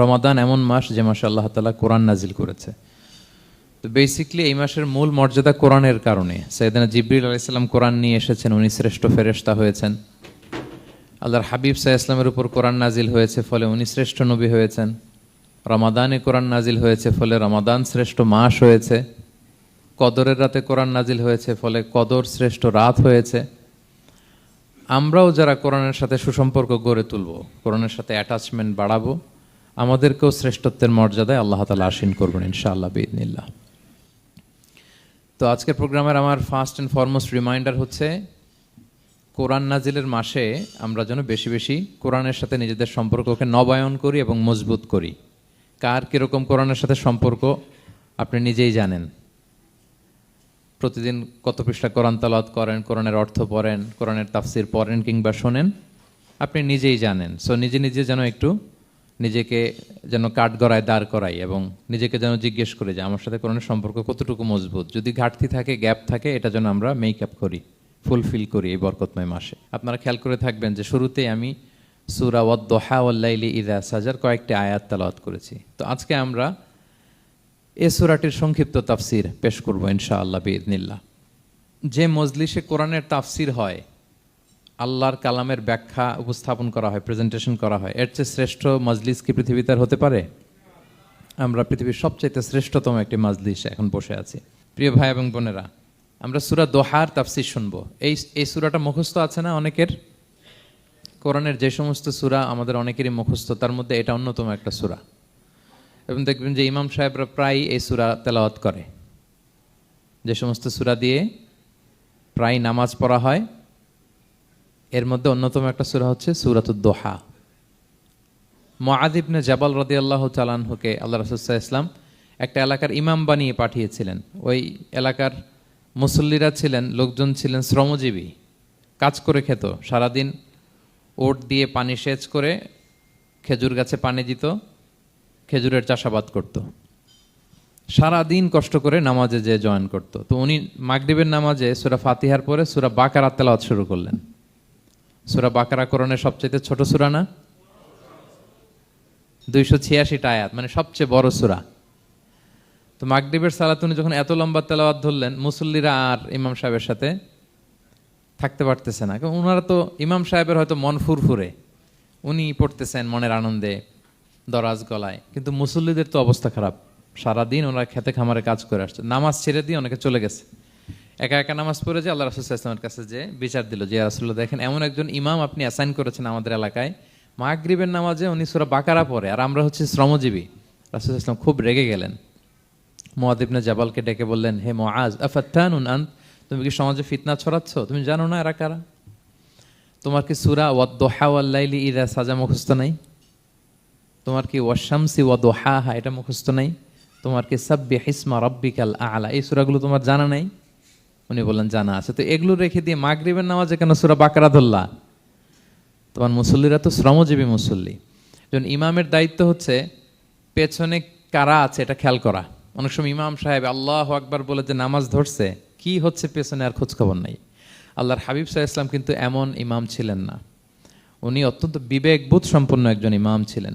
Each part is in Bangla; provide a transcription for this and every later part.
রমাদান এমন মাস যে মাসে আল্লাহ তালা কোরআন নাজিল করেছে। তো বেসিকলি এই মাসের মূল মর্যাদা কোরআনের কারণে। সৈয়দানা জিব্রিল আলাইসাল্লাম কোরআন নিয়ে এসেছেন, উনি শ্রেষ্ঠ ফেরেশতা হয়েছেন। আল্লাহর হাবিব সাহা ইসলামের উপর কোরআন নাজিল হয়েছে ফলে উনি শ্রেষ্ঠ নবী হয়েছেন। রমাদানে কোরআন নাজিল হয়েছে ফলে রমাদান শ্রেষ্ঠ মাস হয়েছে। কদরের রাতে কোরআন নাজিল হয়েছে ফলে কদর শ্রেষ্ঠ রাত হয়েছে। আমরাও যারা কোরআনের সাথে সুসম্পর্ক গড়ে তুলব, কোরআনের সাথে অ্যাটাচমেন্ট বাড়াবো আমাদেরকেও শ্রেষ্ঠত্বের মর্যাদায় আল্লাহ তালা আসীন করবেন ইনশাআল্লাহ বিদিনিল্লাহ তো আজকের প্রোগ্রামের আমার ফার্স্ট অ্যান্ড ফরমোস্ট রিমাইন্ডার হচ্ছে, কোরআন নাজিলের মাসে আমরা যেন বেশি বেশি কোরআনের সাথে নিজেদের সম্পর্ককে নবায়ন করি এবং মজবুত করি। কার কীরকম কোরআনের সাথে সম্পর্ক আপনি নিজেই জানেন। প্রতিদিন কত পৃষ্ঠা কোরআন তালাত করেন, কোরআনের অর্থ পড়েন, কোরআনের তাফসির পড়েন কিংবা শোনেন, আপনি নিজেই জানেন। সো নিজে নিজে যেন একটু নিজেকে যেন কাঠ গড়ায় দাঁড় করাই এবং নিজেকে যেন জিজ্ঞেস করে যে আমার সাথে কোরআনের সম্পর্ক কতটুকু মজবুত। যদি ঘাটতি থাকে, গ্যাপ থাকে, এটা যেন আমরা মেক আপ করি ফুলফিল করি এই বরকতময় মাসে। আপনারা খেয়াল করে থাকবেন যে শুরুতেই আমি সুরা ওয়াদ্দোহা ওল্লাইলি ইদা সাজার কয়েকটি আয়াত তালাওয়াত করেছি। তো আজকে আমরা এ সুরাটির সংক্ষিপ্ত তাফসির পেশ করব ইনশাআল্লাহ বিদনিল্লাহ যে মজলিসে কোরআনের তাফসির হয় আল্লাহর কালামের ব্যাখ্যা উপস্থাপন করা হয় প্রেজেন্টেশন করা হয়। এর চেয়ে শ্রেষ্ঠ মজলিস কি পৃথিবীতে হতে পারে? আমরা পৃথিবীর সবচাইতে শ্রেষ্ঠতম একটি মজলিস এখন বসে আছি। প্রিয় ভাই এবং বোনেরা, আমরা সুরা দোহার তাফসির শুনব। এই এই সুরাটা মুখস্থ আছে না অনেকের? কোরআনের যে সমস্ত সুরা আমাদের অনেকেরই মুখস্থ, তার মধ্যে এটা অন্যতম একটা সুরা। এবং দেখবেন যে ইমাম সাহেবরা প্রায় এই সুরা তেলাওয়াত করে। যে সমস্ত সুরা দিয়ে প্রায় নামাজ পড়া হয় এর মধ্যে অন্যতম একটা সুরা হচ্ছে সুরাতুদ্দোহা মহাদিবনে জাবাল রদি আল্লাহ চালানহুকে আল্লাহ রসুল্লাহ ইসলাম একটা এলাকার ইমাম বানিয়ে পাঠিয়েছিলেন। ওই এলাকার মুসল্লিরা ছিলেন, লোকজন ছিলেন শ্রমজীবী। কাজ করে খেত, সারাদিন ওট দিয়ে পানি সেচ করে খেজুর গাছে পানি দিত, খেজুরের চাষাবাদ করত। সারা দিন কষ্ট করে নামাজে যে জয়েন করত। তো উনি মাগরিবের নামাজে সুরা ফাতিহার পরে সুরা বাকারা তেলাওয়াত শুরু করলেন। সুরা বাকারা করণের সবচেয়ে ছোট সুরা না? দুইশো ছিয়াশিটা আয়াত মানে সবচেয়ে বড় সুরা। তো মাগরিবের সালাত উনি যখন এত লম্বা তেলাওয়াত ধরলেন, মুসল্লিরা আর ইমাম সাহেবের সাথে থাকতে পারতেছে না। কারণ ওনারা তো ইমাম সাহেবের হয়তো মন ফুরফুরে। উনি পড়তেছেন মনের আনন্দে, দরাজ গলায়। কিন্তু মুসল্লিদের তো অবস্থা খারাপ। সারাদিন ওনারা খেতে খামারে কাজ করে আসছে। নামাজ ছেড়ে দিয়ে অনেকে চলে গেছে। একা একা নামাজ পড়ে যে আল্লাহ রাসুল ইসলামের কাছে যে বিচার দিল যে রাসুল্লাহ দেখেন, এমন একজন ইমাম আপনি অ্যাসাইন করেছেন আমাদের এলাকায়। মাগরিবের নামাজে উনি সুরা বাকারা পড়ে, আর আমরা হচ্ছে শ্রমজীবী। রাসুল ইসলাম খুব রেগে গেলেন। মোয়াদিবনে জাবালকে ডেকে বললেন, হে মোয়াজ আফাত্তানুন আন্ত? তুমি কি সমাজে ফিতনা ছড়াচ্ছ? তুমি জানো না এরা কারা? তোমার কি সুরা ওয়া ওয়াদ্দোহা ওয়াল্লাইলি ইদা সাজা মুখস্থ নাই? তোমার কি ওয়াশামসি ওয়াদোহা হা এটা মুখস্থ নাই? তোমার কি সাব্বি হিসমা রব্বিকাল আলা? এই সুরাগুলো তোমার জানা নাই? উনি বললেন, জানা আছে। তো এগুলো রেখে দিয়ে মাগরিবের নামাজে কেন সুরা বাকারা ধরলা তোমার মুসল্লিরা তো শ্রমজীবী মুসল্লি। যখন ইমামের দায়িত্ব হচ্ছে পেছনে কারা আছে এটা খেয়াল করা। অনেক সময় ইমাম সাহেব আল্লাহ আকবার বলে যে নামাজ ধরছে, কি হচ্ছে পেছনে আর খোঁজখবর নাই। আল্লাহর হাবিব সাহা ইসলাম কিন্তু এমন ইমাম ছিলেন না। উনি অত্যন্ত বিবেকবোধ সম্পন্ন একজন ইমাম ছিলেন।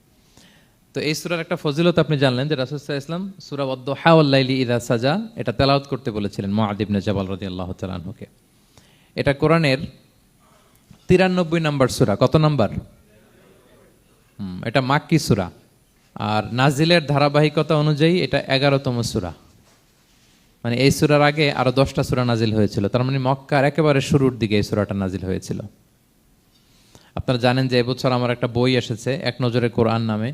তো এই সুরার একটা ফজিলত আপনি জানলেন যে রাসুসাহ ইসলাম সুরা হাওয়াল্লাইলি ইদা সাজা, এটা তেলাওত করতে বলেছিলেন মহাদিবনে জাবাল রদি আল্লাহ তালাহুকে এটা কোরআনের তিরানব্বই নাম্বার সুরা। কত নাম্বার? এটা মাক্কি সুরা। আর নাজিলের ধারাবাহিকতা অনুযায়ী এটা এগারোতম সুরা। মানে এই সুরার আগে আরও দশটা সুরা নাজিল হয়েছিল। তার মানে মক্কার একেবারে শুরুর দিকে এই সুরাটা নাজিল হয়েছিল। আপনারা জানেন যে এবছর আমার একটা বই এসেছে, এক নজরে কোরআন নামে।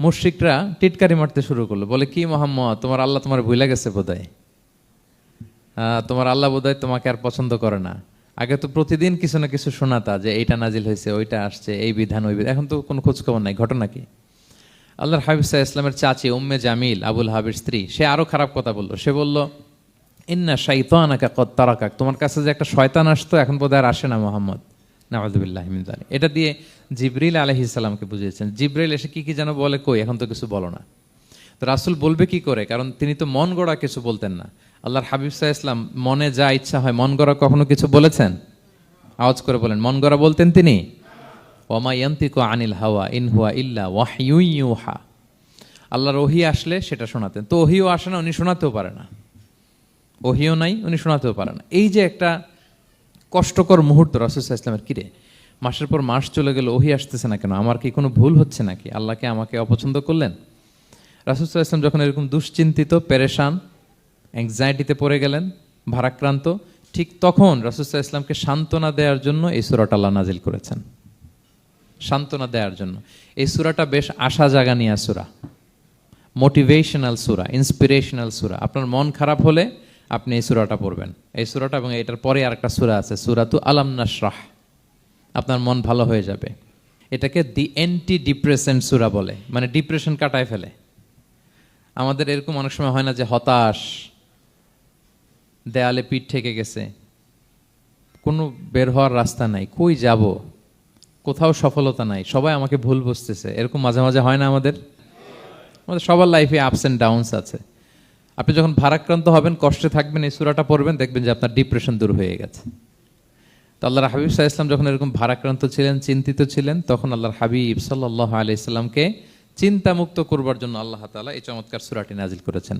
মুশ্রিকরা টিটকারি মারতে শুরু করল। বলে, কি মোহাম্মদ, তোমার আল্লাহ তোমার ভুলে গেছে বোধহয়? তোমার আল্লাহ বোধহয় তোমাকে আর পছন্দ করে না। আগে তো প্রতিদিন কিছু না কিছু শোনাতা যে এইটা নাজিল হয়েছে, ওইটা আসছে, এই বিধান, ওই বিধান। এখন তো কোনো খোঁজখবর নাই, ঘটনা কি? আল্লাহর হাবিব সাহা ইসলামের চাচি উম্মে জামিল, আবুল হাবির স্ত্রী, সে আরও খারাপ কথা বলল। সে বলল, ইন্না শাইতানাকা কদ তারাকাক, তোমার কাছে যে একটা শয়তান আসতো, এখন বোধহয় আর আসে না মোহাম্মদ। নামাজুবিল্লাহ মিনজালি এটা দিয়ে জিব্রিল আলহিসাল্লামকে বুঝিয়েছেন। জিব্রাইল এসে কি কি যেন বলে, কই, এখন তো কিছু বলো না। তো রাসুল বলবে কি করে? কারণ তিনি তো মন গড়া কিছু বলতেন না। আল্লাহর হাবিব সাহা ইসলাম মনে যা ইচ্ছা হয়, মন গড়া কখনো কিছু বলেছেন? আওয়াজ করে বলেন, মন গড়া বলতেন তিনি? ওমা ইয়ান্তিকু আনিল হাওয়া, ইন হুয়া ইল্লা ওয়াহইউ ইউহা। আল্লাহর ওহি আসলে সেটা শোনাতেন। তো ওহিও আসে না, উনি শোনাতেও পারে না। ওহিও নাই, উনি শোনাতেও পারে না। এই যে একটা কষ্টকর মুহূর্ত রাসুসাহ ইসলামের কিরে মাসের পর মাস চলে গেল, ওহি আসতেছে না কেন? আমার কি কোনো ভুল হচ্ছে নাকি? আল্লাহকে আমাকে অপছন্দ করলেন? রাসুসাহ ইসলাম যখন এরকম দুশ্চিন্তিত, পেরেশান অ্যাংজাইটিতে পড়ে গেলেন, ভারাক্রান্ত, ঠিক তখন রাসুসাহ ইসলামকে সান্ত্বনা দেওয়ার জন্য এই সুরাটা আল্লাহ নাজিল করেছেন। সান্ত্বনা দেওয়ার জন্য। এই সুরাটা বেশ আশা জাগা নিয়ে সুরা। মোটিভেশনাল সুরা ইন্সপিরেশনাল সুরা। আপনার মন খারাপ হলে আপনি এই সুরাটা পড়বেন। এই সুরাটা এবং এটার পরে আরেকটা সুরা আছে, সুরাতু আলাম নাসরাহ আপনার মন ভালো হয়ে যাবে। এটাকে দি অ্যান্টি ডিপ্রেশন সুরা বলে মানে ডিপ্রেশন কাটায় ফেলে। আমাদের এরকম অনেক সময় হয় না যে হতাশ, দেয়ালে পিঠ ঠেকে গেছে। কোনো বের হওয়ার রাস্তা নাই, কই যাব? কোথাও সফলতা নাই, সবাই আমাকে ভুল বুঝতেছে। এরকম মাঝে মাঝে হয় না আমাদের? আমাদের সবার লাইফে আপস অ্যান্ড ডাউনস আছে। আপনি যখন ভারাক্রান্ত হবেন, কষ্টে থাকবেন, এই সুরাটা পড়বেন, দেখবেন যে আপনার ডিপ্রেশন দূর হয়ে গেছে। তো আল্লাহর হাবিব সাহা ইসলাম যখন এরকম ভারাক্রান্ত ছিলেন, চিন্তিত ছিলেন, তখন আল্লাহর হাবিব সাল্লাহ আলি ইসলামকে চিন্তামুক্ত করবার জন্য আল্লাহ তালা এই চমৎকার সুরাটি নাজিল করেছেন।